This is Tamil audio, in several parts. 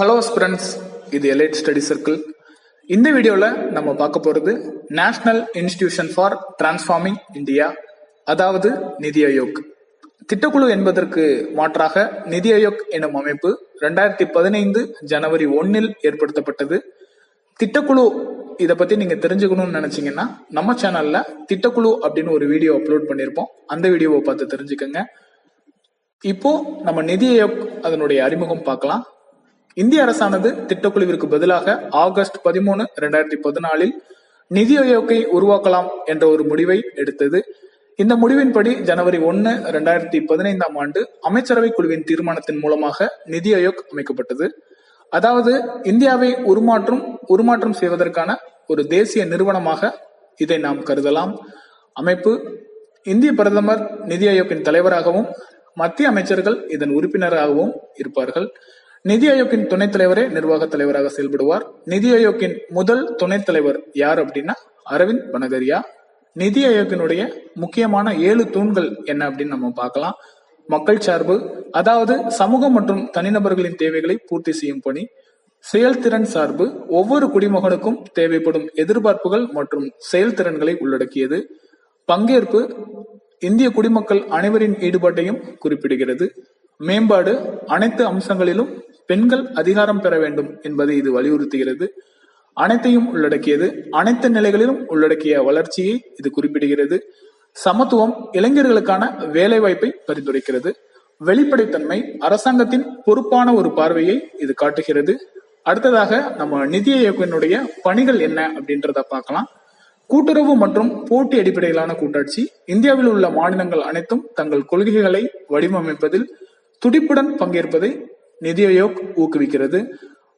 ஹலோ ஃப்ரெண்ட்ஸ் இது எலைட் ஸ்டடி சர்க்கிள் இந்த வீடியோவில் நம்ம பார்க்க போகிறது national institution for transforming India அதாவது நிதி ஆயோக். திட்டக்குழு என்பதற்கு மாற்றாக நிதி ஆயோக் எனும் அமைப்பு ரெண்டாயிரத்தி பதினைந்து ஜனவரி ஒன்னில் ஏற்படுத்தப்பட்டது. திட்டக்குழு இதை பற்றி நீங்கள் தெரிஞ்சுக்கணும்னு நினச்சிங்கன்னா நம்ம சேனலில் திட்டக்குழு அப்படின்னு ஒரு வீடியோ அப்லோட் பண்ணியிருப்போம். அந்த வீடியோவை பார்த்து தெரிஞ்சுக்கோங்க. இப்போ நம்ம நிதி ஆயோக் அதனுடைய அறிமுகம் பார்க்கலாம். இந்திய அரசானது திட்டக்குழுவிற்கு பதிலாக ஆகஸ்ட் பதிமூணு ரெண்டாயிரத்தி பதினாலில் நிதி ஆயோக்கை உருவாக்கலாம் என்ற ஒரு முடிவை எடுத்தது. இந்த முடிவின்படி ஜனவரி ஒன்னு ரெண்டாயிரத்தி பதினைந்தாம் ஆண்டு அமைச்சரவை குழுவின் தீர்மானத்தின் மூலமாக நிதி ஆயோக் அமைக்கப்பட்டது. அதாவது இந்தியாவை உருமாற்றும் உருமாற்றம் செய்வதற்கான ஒரு தேசிய நிறுவனமாக இதை நாம் கருதலாம். அமைப்பு இந்திய பிரதமர் நிதி ஆயோக்கின் தலைவராகவும் மத்திய அமைச்சர்கள் இதன் உறுப்பினராகவும் இருப்பார்கள். நிதி ஆயோக்கின் துணைத் தலைவரே நிர்வாக தலைவராக செயல்படுவார். நிதி ஆயோக்கின் முதல் துணைத் தலைவர் யார் அப்படின்னா அரவிந்த் பனகரியா நிதி ஆயோக்கினுடைய முக்கியமான ஏழு தூண்கள் என்ன அப்படின்னு நம்ம பார்க்கலாம். மக்கள் சார்பு அதாவது சமூகம் மற்றும் தனிநபர்களின் தேவைகளை பூர்த்தி செய்யும் பணி செயல்திறன் சார்பு ஒவ்வொரு குடிமகனுக்கும் தேவைப்படும் எதிர்பார்ப்புகள் மற்றும் செயல்திறன்களை உள்ளடக்கியது. பங்கேற்பு இந்திய குடிமக்கள் அனைவரின் ஈடுபாட்டையும் குறிப்பிடுகிறது. மேம்பாடு அனைத்து அம்சங்களிலும் பெண்கள் அதிகாரம் பெற வேண்டும் என்பதை இது வலியுறுத்துகிறது. அனைத்தையும் உள்ளடக்கியது அனைத்து நிலைகளிலும் உள்ளடக்கிய வளர்ச்சியை இது குறிப்பிடுகிறது. சமத்துவம் இளைஞர்களுக்கான வேலை வாய்ப்பை பரிந்துரைக்கிறது. வெளிப்படைத்தன்மை அரசாங்கத்தின் பொறுப்பான ஒரு பார்வையை இது காட்டுகிறது. அடுத்ததாக நம்ம நிதி ஆயோக்கினுடைய பணிகள் என்ன அப்படின்றத பார்க்கலாம். கூட்டுறவு மற்றும் போட்டி அடிப்படையிலான கூட்டாட்சி இந்தியாவில் உள்ள மாநிலங்கள் அனைத்தும் தங்கள் கொள்கைகளை வடிவமைப்பதில் துடிப்புடன் பங்கேற்பதை நிதி ஆயோக் ஊக்குவிக்கிறது.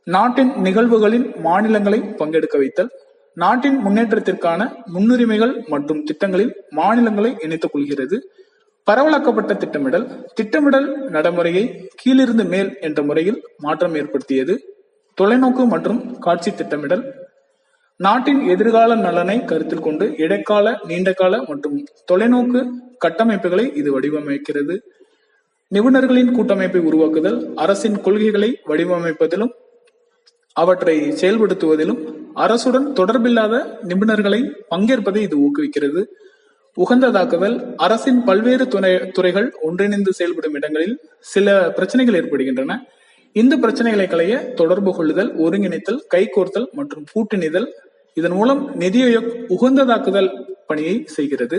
நாட்டின் நிகழ்வுகளின் மாநிலங்களை பங்கெடுக்க வைத்தல். நாட்டின் முன்னேற்றத்திற்கான முன்னுரிமைகள் மற்றும் திட்டங்களில் மாநிலங்களை இணைத்துக் கொள்கிறது. பரவலாக்கப்பட்ட திட்டமிடல் திட்டமிடல் நடைமுறையை கீழிருந்து மேல் என்ற முறையில் மாற்றம் ஏற்படுத்தியது. தொலைநோக்கு மற்றும் காட்சி திட்டமிடல். நாட்டின் எதிர்கால நலனை கருத்தில் கொண்டு இடைக்கால நீண்டகால மற்றும் தொலைநோக்கு கட்டமைப்புகளை இது வடிவமைக்கிறது. நிபுணர்களின் கூட்டமைப்பை உருவாக்குதல் அரசின் கொள்கைகளை வடிவமைப்பதிலும் அவற்றை செயல்படுத்துவதிலும் அரசுடன் தொடர்பில்லாத நிபுணர்களை பங்கேற்பதை இது ஊக்குவிக்கிறது. உகந்ததாக்குதல் அரசின் பல்வேறு துணை துறைகள் ஒன்றிணைந்து செயல்படும் இடங்களில் சில பிரச்சனைகள் ஏற்படுகின்றன. இந்த பிரச்சனைகளை களைய தொடர்பு கொள்ளுதல் ஒருங்கிணைத்தல் கைகோர்த்தல் மற்றும் கூட்டணிதல் இதன் மூலம் நிதி உகந்ததாக்குதல் பணியை செய்கிறது.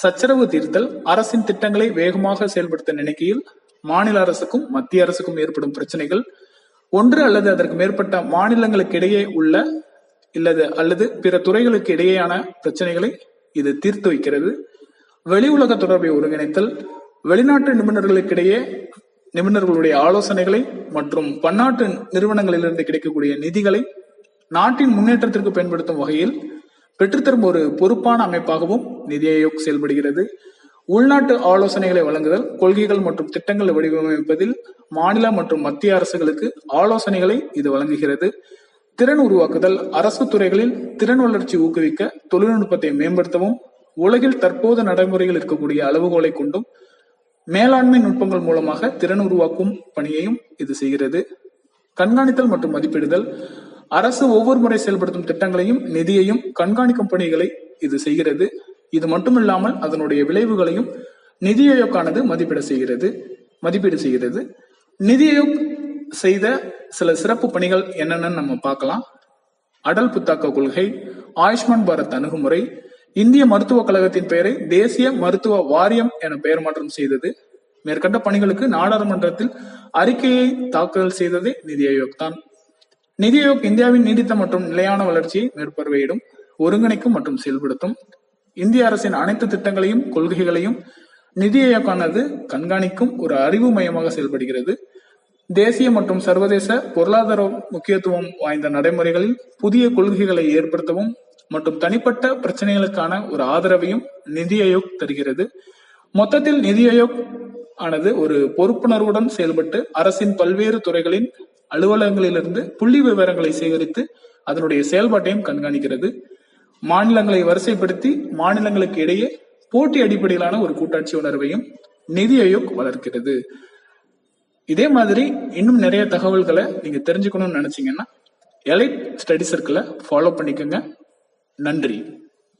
சச்சரவு தீர்த்தல் அரசின் திட்டங்களை வேகமாக செயல்படுத்த நினைக்கையில் மாநில அரசுக்கும் மத்திய அரசுக்கும் ஏற்படும் பிரச்சனைகள். ஒன்று அல்லது அதற்கு மேற்பட்ட மாநிலங்களுக்கு இடையே உள்ள இல்லது அல்லது பிற துறைகளுக்கு இடையேயான பிரச்சனைகளை இது தீர்த்து வைக்கிறது. வெளி உலக தொடர்பை ஒருங்கிணைத்தல் வெளிநாட்டு நிபுணர்களுக்கிடையே நிபுணர்களுடைய ஆலோசனைகளை மற்றும் பன்னாட்டு நிறுவனங்களிலிருந்து கிடைக்கக்கூடிய நிதிகளை நாட்டின் முன்னேற்றத்திற்கு பயன்படுத்தும் வகையில் பெற்றுத்தரும் ஒரு பொறுப்பான அமைப்பாகவும் நிதி ஆயோக் செயல்படுகிறது. உள்நாட்டு ஆலோசனைகளை வழங்குதல் கொள்கைகள் மற்றும் திட்டங்களை வடிவமைப்பதில் மாநில மற்றும் மத்திய அரசுகளுக்கு ஆலோசனைகளை இது வழங்குகிறது. திறன் உருவாக்குதல் அரசு துறைகளில் திறன் வளர்ச்சி ஊக்குவிக்க தொழில்நுட்பத்தை மேம்படுத்தவும் உலகில் தற்போது நடைமுறையில் இருக்கக்கூடிய அளவுகோலை கொண்டும் மேலாண்மை நுட்பங்கள் மூலமாக திறன் உருவாக்கும் பணியையும் இது செய்கிறது. கண்காணித்தல் மற்றும் மதிப்பிடுதல் அரசு ஒவ்வொரு முறை செயல்படுத்தும் திட்டங்களையும் நிதியையும் கண்காணிக்கும் பணிகளை இது செய்கிறது. இது மட்டுமில்லாமல் அதனுடைய விளைவுகளையும் நிதி ஆயோக்கானது மதிப்பீடு செய்கிறது மதிப்பீடு செய்கிறது. நிதி ஆயோக் செய்த சில சிறப்பு பணிகள் என்னென்னு நம்ம பார்க்கலாம். அடல் புத்தாக்க கொள்கை ஆயுஷ்மான் பாரத் அணுகுமுறை இந்திய மருத்துவக் கழகத்தின் பெயரை தேசிய மருத்துவ வாரியம் என பெயர் மாற்றம் செய்தது. மேற்கண்ட பணிகளுக்கு நாடாளுமன்றத்தில் அறிக்கையை தாக்கல் செய்ததே நிதி ஆயோக் தான். நிதியோக் இந்தியாவின் நீடித்த மற்றும் நிலையான வளர்ச்சியை மேற்பார்வையிடும் ஒருங்கிணைக்கும் மற்றும் செயல்படுத்தும். இந்திய அரசின் அனைத்து திட்டங்களையும் கொள்கைகளையும் நிதி ஆயோக்கானது கண்காணிக்கும் ஒரு அறிவு மையமாக செயல்படுகிறது. தேசிய மற்றும் சர்வதேச பொருளாதார முக்கியத்துவம் வாய்ந்த நடைமுறைகளில் புதிய கொள்கைகளை ஏற்படுத்தவும் மற்றும் தனிப்பட்ட பிரச்சனைகளுக்கான ஒரு ஆதரவையும் நிதி ஆயோக் தருகிறது. மொத்தத்தில் நிதி ஆயோக் ஆனது ஒரு பொறுப்புணர்வுடன் செயல்பட்டு அரசின் பல்வேறு துறைகளின் அலுவலகங்களிலிருந்து புள்ளி விவரங்களை சேகரித்து அதனுடைய செயல்பாட்டையும் கண்காணிக்கிறது. மாநிலங்களை வரிசைப்படுத்தி மாநிலங்களுக்கு இடையே போட்டி அடிப்படையிலான ஒரு கூட்டாட்சி உணர்வையும் நிதி ஆயோக் வளர்க்கிறது. இதே மாதிரி இன்னும் நிறைய தகவல்களை நீங்க தெரிஞ்சுக்கணும்னு நினைச்சீங்கன்னா எலைட் ஸ்டடி சர்க்கிளை ஃபாலோ பண்ணிக்கோங்க. நன்றி.